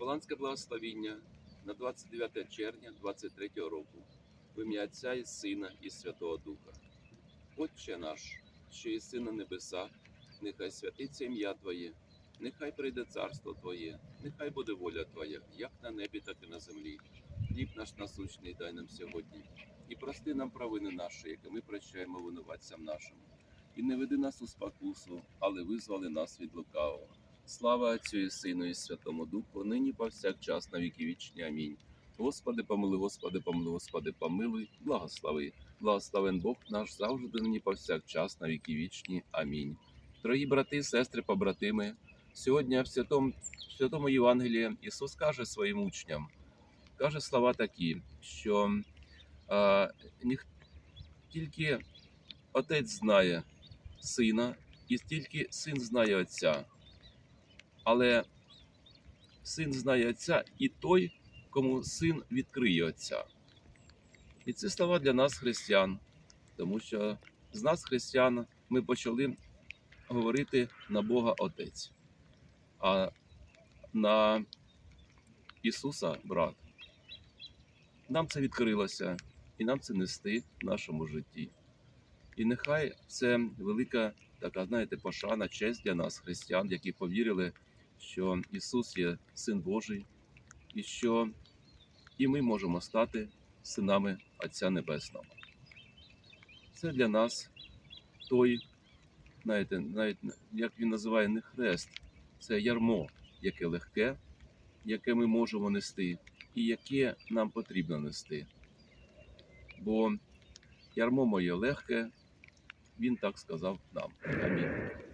Капеланське благословіння на 29 червня 23 року в ім'я Отця і Сина і Святого Духа. Отче наш, що єси на небесах, нехай святиться ім'я Твоє, нехай прийде царство Твоє, нехай буде воля Твоя, як на небі, так і на землі. Хліб наш насущний дай нам сьогодні, і прости нам провини наші, які ми прощаємо винуватцям нашим. І не веди нас у спокусу, але визвали нас від лукавого. Слава Отцю і Сину і Святому Духу, нині повсякчас на віки вічні. Амінь. Господи, помилуй, Господи, помилуй, Господи, помилуй, благослови. Благословен Бог наш завжди нині повсякчас на віки вічні. Амінь. Дорогі брати, сестри, побратими, сьогодні в святому, в святому Євангелії Ісус каже своїм учням, каже слова такі, що а, ніх, тільки Отець знає Сина, і тільки Син знає Отця. Але син знає Отця і той, кому син відкриє Отця. І це слова для нас, християн, тому що з нас, християн, ми почали говорити на Бога Отець, а на Ісуса брат. Нам це відкрилося, і нам це нести в нашому житті. І нехай це велика така, знаєте, пошана, честь для нас, християн, які повірили, що Ісус є Син Божий, і що і ми можемо стати синами Отця Небесного. Це для нас той, знаєте, навіть як він називає не хрест, це ярмо, яке легке, яке ми можемо нести, і яке нам потрібно нести. Бо ярмо моє легке, він так сказав нам. Амінь.